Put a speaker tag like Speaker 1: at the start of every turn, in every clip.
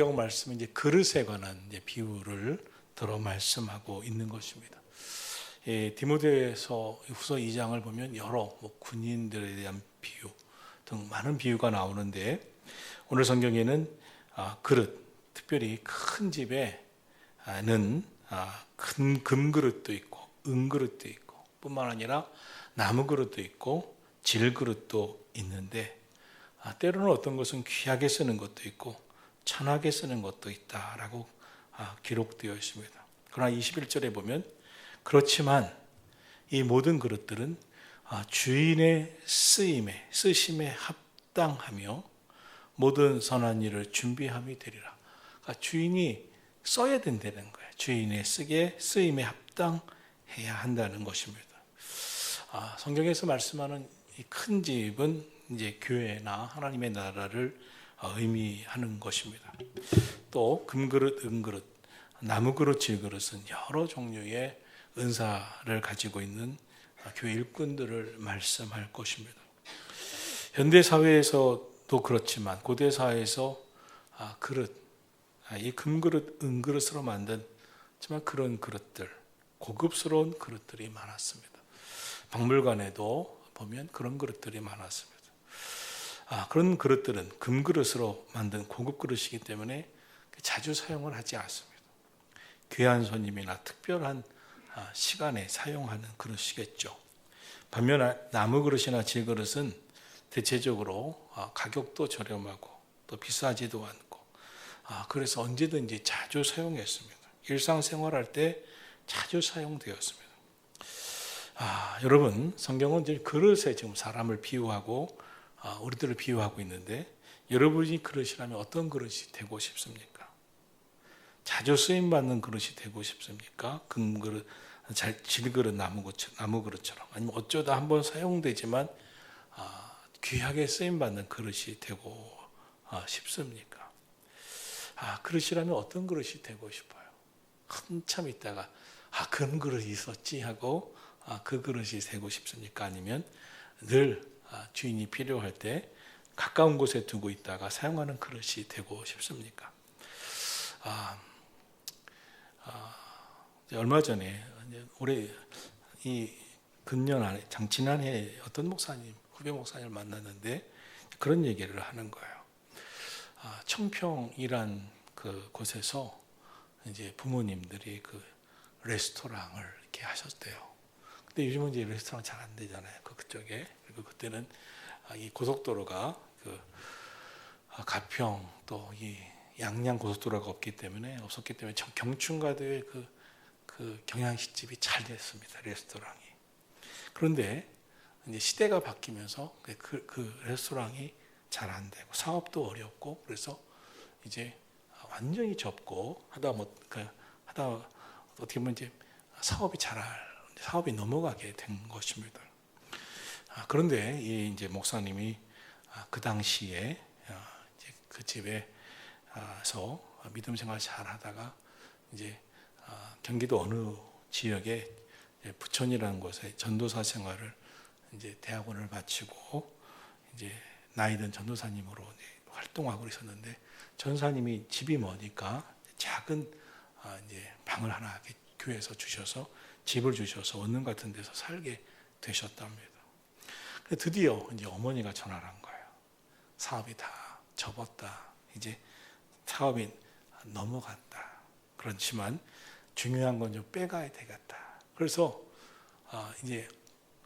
Speaker 1: 성경 말씀은 이제 그릇에 관한 이제 비유를 들어 말씀하고 있는 것입니다. 예, 디모데서 후서 2장을 보면 여러 뭐 군인들에 대한 비유 등 많은 비유가 나오는데 오늘 성경에는 아, 그릇, 특별히 큰 집에는 아, 큰 금그릇도 있고 은그릇도 있고 뿐만 아니라 나무 그릇도 있고 질 그릇도 있는데 아, 때로는 어떤 것은 귀하게 쓰는 것도 있고 천하게 쓰는 것도 있다라고 아, 기록되어 있습니다. 그러나 21절에 보면 그렇지만 이 모든 그릇들은 아, 주인의 쓰임에 쓰심에 합당하며 모든 선한 일을 준비함이 되리라. 그러니까 주인이 써야 된다는 거예요. 주인의 쓰기에 쓰임에 합당해야 한다는 것입니다. 아, 성경에서 말씀하는 이큰 집은 이제 교회나 하나님의 나라를 의미하는 것입니다. 또 금그릇, 은그릇, 나무그릇, 질그릇은 여러 종류의 은사를 가지고 있는 교회 일꾼들을 말씀할 것입니다. 현대 사회에서도 그렇지만 고대 사회에서 아, 그릇, 아, 이 금그릇, 은그릇으로 만든 정말 그런 그릇들, 고급스러운 그릇들이 많았습니다. 박물관에도 보면 그런 그릇들이 많았습니다. 아, 그런 그릇들은 금그릇으로 만든 고급 그릇이기 때문에 자주 사용을 하지 않습니다. 귀한 손님이나 특별한 아, 시간에 사용하는 그릇이겠죠. 반면 나무 그릇이나 질 그릇은 대체적으로 아, 가격도 저렴하고 또 비싸지도 않고 아, 그래서 언제든지 자주 사용했습니다. 일상생활할 때 자주 사용되었습니다. 아, 여러분 성경은 그릇에 지금 사람을 비유하고 아, 우리들을 비유하고 있는데 여러분이 그릇이라면 어떤 그릇이 되고 싶습니까? 자주 쓰임 받는 그릇이 되고 싶습니까? 금그릇, 질그릇, 나무 그릇처럼 아니면 어쩌다 한번 사용되지만 아, 귀하게 쓰임 받는 그릇이 되고 아, 싶습니까? 아, 그릇이라면 어떤 그릇이 되고 싶어요? 한참 있다가 아, 그런 그릇이 있었지 하고 아, 그 그릇이 되고 싶습니까? 아니면 늘 아, 주인이 필요할 때 가까운 곳에 두고 있다가 사용하는 그릇이 되고 싶습니까? 아, 아, 얼마 전에 올해 이 근년 안에 장 지난해 어떤 목사님 후배 목사님을 만났는데 그런 얘기를 하는 거예요. 아, 청평이란 그 곳에서 이제 부모님들이 그 레스토랑을 이렇게 하셨대요. 근데 요즘은 이제 레스토랑 잘 안 되잖아요. 그 그쪽에. 그리고 그때는 아, 이 고속도로가 그 아, 가평 또 이 양양 고속도로가 없기 때문에 없었기 때문에 경춘가도의 그, 그 경양식집이 잘 됐습니다. 레스토랑이. 그런데 이제 시대가 바뀌면서 그, 그, 그 레스토랑이 잘 안 되고 사업도 어렵고 그래서 이제 완전히 접고 하다 뭐 그, 하다 어떻게 보면 이제 사업이 잘 사업이 넘어가게 된 것입니다. 아, 그런데 이 이제 목사님이 아, 그 당시에 아, 그 집에서 믿음 생활 잘 하다가 이제 경기도 어느 지역에 부천이라는 곳에 전도사 생활을 이제 대학원을 마치고 이제 나이든 전도사님으로 활동하고 있었는데 전사님이 집이 머니까 작은 이제 방을 하나 교회에서 주셔서 집을 주셔서 원룸 같은 데서 살게 되셨답니다. 드디어 이제 어머니가 전화를 한 거예요. 사업이 다 접었다. 이제 사업이 넘어갔다. 그렇지만 중요한 건 좀 빼가야 되겠다. 그래서 아, 이제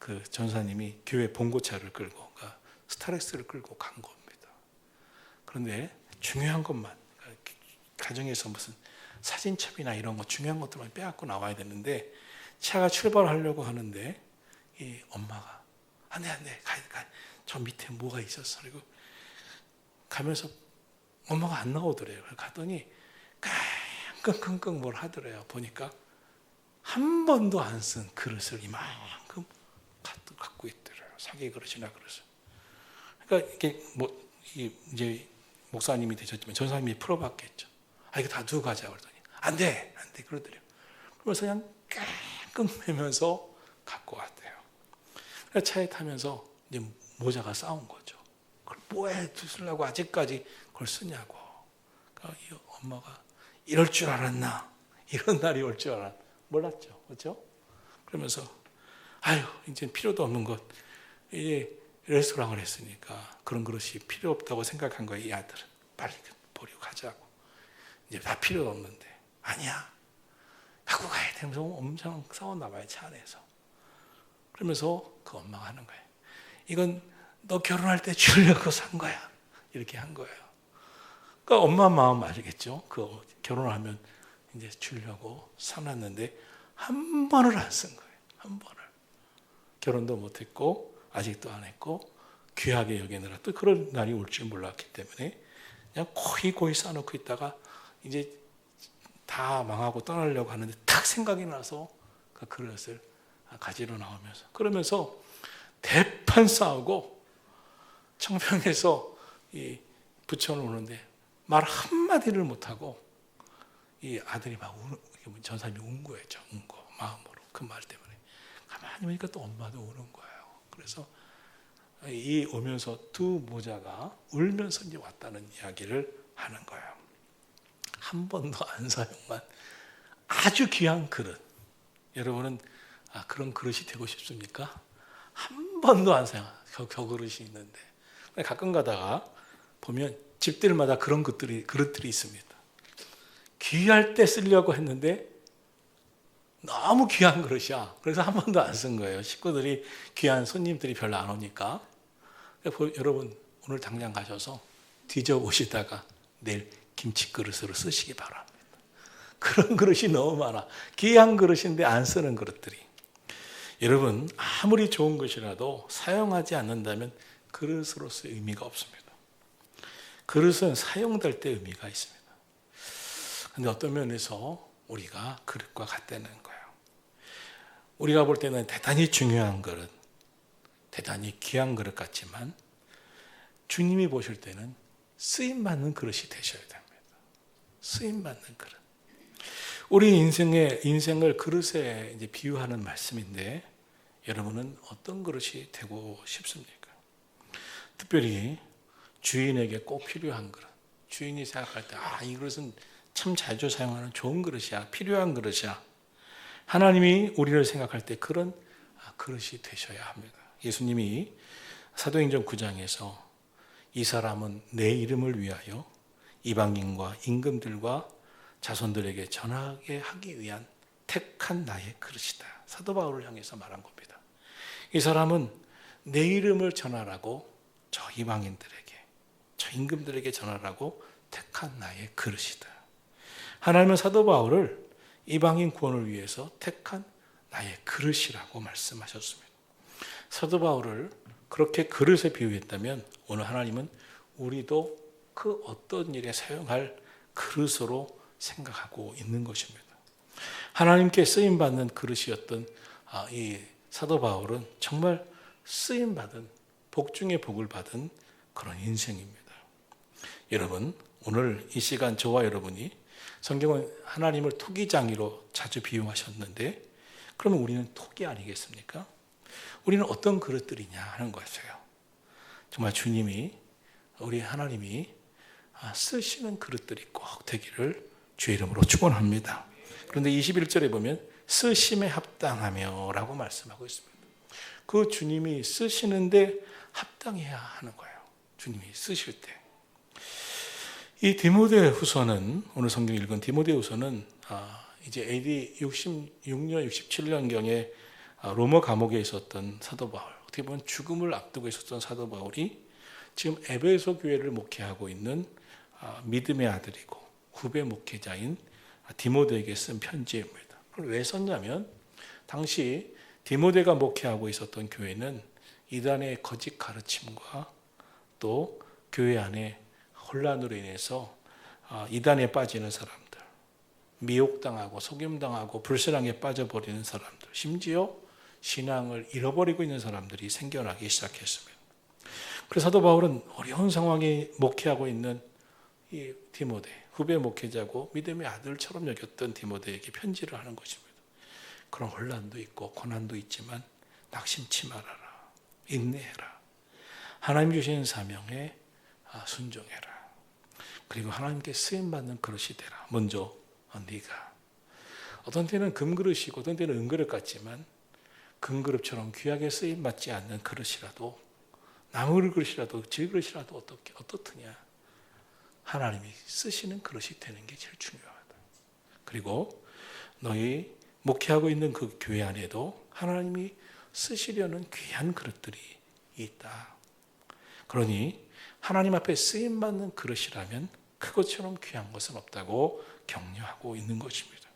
Speaker 1: 그 전사님이 교회 봉고차를 끌고 그러니까 스타렉스를 끌고 간 겁니다. 그런데 중요한 것만 그러니까 가정에서 무슨 사진첩이나 이런 거 중요한 것들만 빼갖고 나와야 되는데 차가 출발하려고 하는데 이 엄마가 안돼 안돼 가야 가. 저 밑에 뭐가 있었어. 그리고 가면서 엄마가 안 나오더래요. 갔더니 끙끙끙 뭘 하더래요. 보니까 한 번도 안 쓴 그릇을 이만큼 갖고 있더래요. 사기 그릇이나 그릇을. 그러니까 이게 뭐 이제 목사님이 되셨지만 전사님이 풀어봤겠죠. 아 이거 다 두고 가자 그러더니 안 돼, 안 돼 그러더래요. 그래서 그냥 끙매면서 갖고 왔대요. 차에 타면서 이제 모자가 싸운 거죠. 그걸 뭐에 쓰려고 아직까지 그걸 쓰냐고. 그러니까 이 엄마가 이럴 줄 알았나? 이런 날이 올 줄 알았 몰랐죠. 그렇죠? 그러면서 아유 이제 필요도 없는 것 이제 레스토랑을 했으니까 그런 그릇이 필요 없다고 생각한 거예요. 이 아들은 빨리 버리고 가자고 이제 다 필요 없는데 아니야 갖고 가야 되면서 엄청 싸웠나 봐요 차 안에서 그러면서 그 엄마가 하는 거예요. 이건 너 결혼할 때 주려고 산 거야 이렇게 한 거예요. 그러니까 엄마 마음 알겠죠. 그 결혼을 하면 이제 주려고 사놨는데 한 번을 안 쓴 거예요. 한 번을 결혼도 못 했고 아직도 안 했고 귀하게 여기느라 또 그런 날이 올 줄 몰랐기 때문에 그냥 고이 고이 쌓아놓고 있다가 이제 다 망하고 떠나려고 하는데 탁 생각이 나서 그 그릇을 가지러 나오면서 그러면서 대판 싸우고 청평에서 이 붙여놓는데 말 한마디를 못하고 이 아들이 막 우는, 전 사람이 운 거예요. 운 거, 마음으로. 그 말 때문에. 가만히 보니까 또 엄마도 우는 거예요. 그래서 이 오면서 두 모자가 울면서 이제 왔다는 이야기를 하는 거예요. 한 번도 안 사용한 아주 귀한 그릇. 여러분은 아, 그런 그릇이 되고 싶습니까? 한 번도 안 사용, 저, 저 그릇이 있는데. 가끔 가다가 보면 집들마다 그런 것들이, 그릇들이 있습니다. 귀할 때 쓰려고 했는데 너무 귀한 그릇이야. 그래서 한 번도 안 쓴 거예요. 식구들이 귀한 손님들이 별로 안 오니까. 여러분 오늘 당장 가셔서 뒤져 오시다가 내일 김치 그릇으로 쓰시기 바랍니다. 그런 그릇이 너무 많아. 귀한 그릇인데 안 쓰는 그릇들이. 여러분 아무리 좋은 것이라도 사용하지 않는다면 그릇으로서의 의미가 없습니다. 그릇은 사용될 때 의미가 있습니다. 근데 어떤 면에서 우리가 그릇과 같다는 거예요. 우리가 볼 때는 대단히 중요한 그릇, 대단히 귀한 그릇 같지만 주님이 보실 때는 쓰임 받는 그릇이 되셔야 됩니다. 쓰임 받는 그릇. 우리 인생의 인생을 그릇에 이제 비유하는 말씀인데 여러분은 어떤 그릇이 되고 싶습니까? 특별히 주인에게 꼭 필요한 그릇. 주인이 생각할 때, 아, 이 그릇은 참 자주 사용하는 좋은 그릇이야. 필요한 그릇이야. 하나님이 우리를 생각할 때 그런 아, 그릇이 되셔야 합니다. 예수님이 사도행전 9장에서 이 사람은 내 이름을 위하여 이방인과 임금들과 자손들에게 전하게 하기 위한 택한 나의 그릇이다. 사도 바울을 향해서 말한 겁니다. 이 사람은 내 이름을 전하라고 저 이방인들에게, 저 임금들에게 전하라고 택한 나의 그릇이다. 하나님은 사도 바울을 이방인 구원을 위해서 택한 나의 그릇이라고 말씀하셨습니다. 사도 바울을 그렇게 그릇에 비유했다면 오늘 하나님은 우리도 그 어떤 일에 사용할 그릇으로 생각하고 있는 것입니다. 하나님께 쓰임 받는 그릇이었던 아, 이 사도 바울은 정말 쓰임 받은 복 중에 복을 받은 그런 인생입니다. 여러분 오늘 이 시간 저와 여러분이 성경은 하나님을 토기장이로 자주 비유하셨는데 그러면 우리는 토기 아니겠습니까? 우리는 어떤 그릇들이냐 하는 것이에요. 정말 주님이 우리 하나님이 아, 쓰시는 그릇들이 꼭 되기를 주의 이름으로 축원합니다. 그런데 21절에 보면 쓰심에 합당하며라고 말씀하고 있습니다. 그 주님이 쓰시는데 합당해야 하는 거예요. 주님이 쓰실 때. 이 디모데 후서는 오늘 성경 읽은 디모데 후서는 아, 이제 AD 66년 67년경에 아, 로마 감옥에 있었던 사도 바울 어떻게 보면 죽음을 앞두고 있었던 사도 바울이 지금 에베소 교회를 목회하고 있는 아, 믿음의 아들이고 후배 목회자인 디모데에게 쓴 편지입니다. 왜 썼냐면 당시 디모데가 목회하고 있었던 교회는 이단의 거짓 가르침과 또 교회 안에 혼란으로 인해서 아, 이단에 빠지는 사람들, 미혹당하고 속임당하고 불신앙에 빠져버리는 사람들, 심지어 신앙을 잃어버리고 있는 사람들이 생겨나기 시작했습니다. 그래서 사도 바울은 어려운 상황에 목회하고 있는 이 디모데, 후배 목회자고 믿음의 아들처럼 여겼던 디모데에게 편지를 하는 것입니다. 그런 혼란도 있고 고난도 있지만 낙심치 말아라. 인내해라. 하나님 주신 사명에 아, 순종해라. 그리고 하나님께 쓰임 받는 그릇이 되라. 먼저 어, 네가 어떤 때는 금그릇이고 어떤 때는 은그릇 같지만 금그릇처럼 귀하게 쓰임 받지 않는 그릇이라도 나무 그릇이라도 질그릇이라도 어떻게 어떻느냐 하나님이 쓰시는 그릇이 되는 게 제일 중요하다. 그리고 너희 목회하고 있는 그 교회 안에도 하나님이 쓰시려는 귀한 그릇들이 있다. 그러니 하나님 앞에 쓰임 받는 그릇이라면 그것처럼 귀한 것은 없다고 격려하고 있는 것입니다.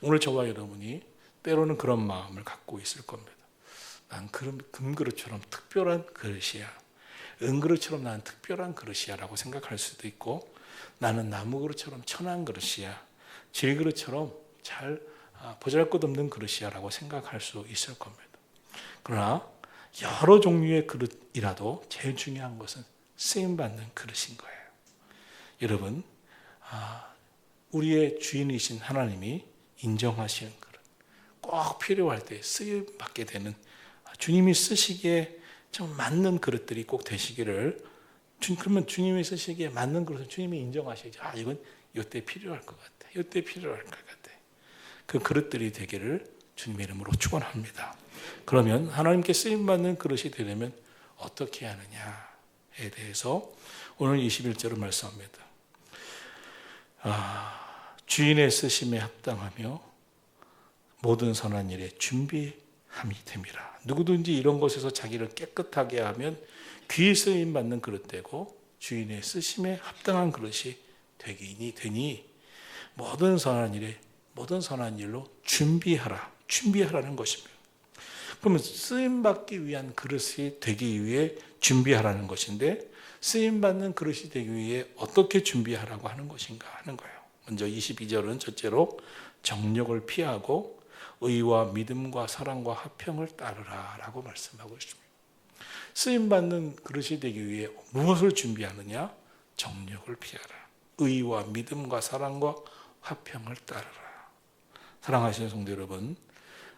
Speaker 1: 오늘 저와 여러분이 때로는 그런 마음을 갖고 있을 겁니다. 난 금그릇처럼 특별한 그릇이야. 은그릇처럼 나는 특별한 그릇이야 라고 생각할 수도 있고 나는 나무그릇처럼 천한 그릇이야. 질그릇처럼 잘 아, 보잘 것 없는 그릇이야 라고 생각할 수 있을 겁니다. 그러나 여러 종류의 그릇이라도 제일 중요한 것은 쓰임 받는 그릇인 거예요. 여러분, 아, 우리의 주인이신 하나님이 인정하시는 그릇, 꼭 필요할 때 쓰임 받게 되는 주님이 쓰시기에 좀 맞는 그릇들이 꼭 되시기를 그러면 주님이 쓰시기에 맞는 그릇을 주님이 인정하시죠. 아 이건 이때 필요할 것 같아. 이때 필요할 것 같아. 그 그릇들이 되기를 주님의 이름으로 축원합니다. 그러면 하나님께 쓰임 받는 그릇이 되려면 어떻게 하느냐에 대해서 오늘 21절을 말씀합니다. 아, 주인의 쓰심에 합당하며 모든 선한 일에 준비 함이 됨이라. 누구든지 이런 것에서 자기를 깨끗하게 하면 귀 쓰임 받는 그릇 되고 주인의 쓰심에 합당한 그릇이 되기니 되니 모든 선한 일에 모든 선한 일로 준비하라. 준비하라는 것입니다. 그러면 쓰임 받기 위한 그릇이 되기 위해 준비하라는 것인데 쓰임 받는 그릇이 되기 위해 어떻게 준비하라고 하는 것인가 하는 거예요. 먼저 22절은 첫째로 정욕을 피하고 의와 믿음과 사랑과 화평을 따르라라고 말씀하고 있습니다. 쓰임 받는 그릇이 되기 위해 무엇을 준비하느냐? 정욕을 피하라. 의와 믿음과 사랑과 화평을 따르라. 사랑하시는 성도 여러분,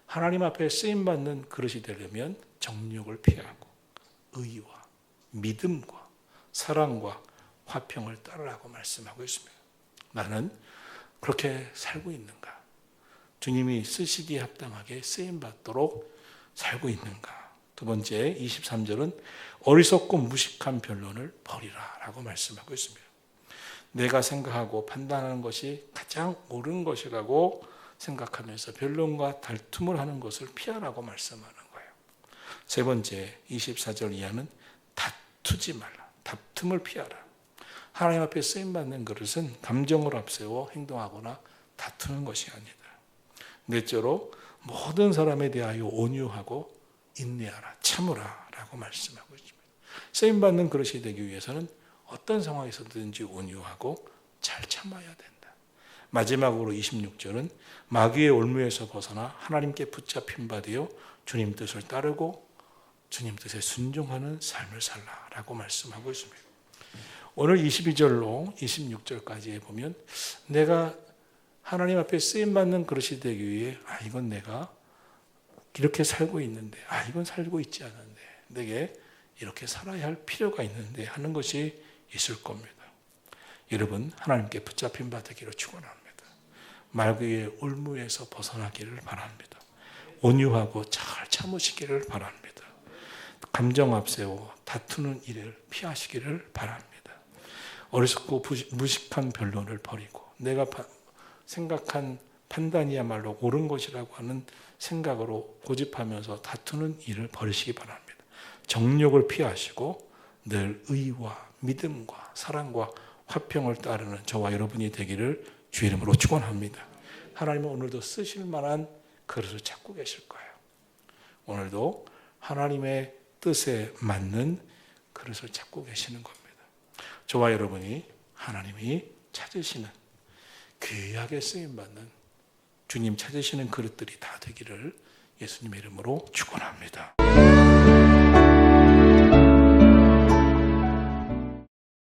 Speaker 1: 하나님 앞에 쓰임 받는 그릇이 되려면 정욕을 피하고 의와 믿음과 사랑과 화평을 따르라고 말씀하고 있습니다. 나는 그렇게 살고 있는가? 주님이 쓰시기에 합당하게 쓰임 받도록 살고 있는가? 두 번째 23절은 어리석고 무식한 변론을 버리라라고 말씀하고 있습니다. 내가 생각하고 판단하는 것이 가장 옳은 것이라고 생각하면서 변론과 달툼을 하는 것을 피하라고 말씀하는 거예요. 세 번째 24절 이하는 다투지 말라. 다툼을 피하라. 하나님 앞에 쓰임 받는 그릇은 감정을 앞세워 행동하거나 다투는 것이 아니다. 넷째로 모든 사람에 대하여 온유하고 인내하라, 참으라 라고 말씀하고 있습니다. 쓰임 받는 그릇이 되기 위해서는 어떤 상황에서든지 온유하고 잘 참아야 된다. 마지막으로 26절은 마귀의 올무에서 벗어나 하나님께 붙잡힌 바 되어 주님 뜻을 따르고 주님 뜻에 순종하는 삶을 살라라고 말씀하고 있습니다. 오늘 22절로 26절까지 보면 내가 하나님 앞에 쓰임 받는 그릇이 되기 위해 아 이건 내가 이렇게 살고 있는데 아 이건 살고 있지 않은데 내게 이렇게 살아야 할 필요가 있는데 하는 것이 있을 겁니다. 여러분 하나님께 붙잡힌 바 되기를 축원합니다. 말그의 올무에서 벗어나기를 바랍니다. 온유하고 잘 참으시기를 바랍니다. 감정 앞세워 다투는 일을 피하시기를 바랍니다. 어리석고 무식한 변론을 버리고 내가 생각한 판단이야말로 옳은 것이라고 하는 생각으로 고집하면서 다투는 일을 버리시기 바랍니다. 정욕을 피하시고 늘 의와 믿음과 사랑과 화평을 따르는 저와 여러분이 되기를 주의 이름으로 축원합니다. 하나님은 오늘도 쓰실 만한 그릇을 찾고 계실 거예요. 오늘도 하나님의 뜻에 맞는 그릇을 찾고 계시는 겁니다. 저와 여러분이 하나님이 찾으시는 귀하게 쓰임 받는 주님 찾으시는 그릇들이 다 되기를 예수님의 이름으로 축원합니다.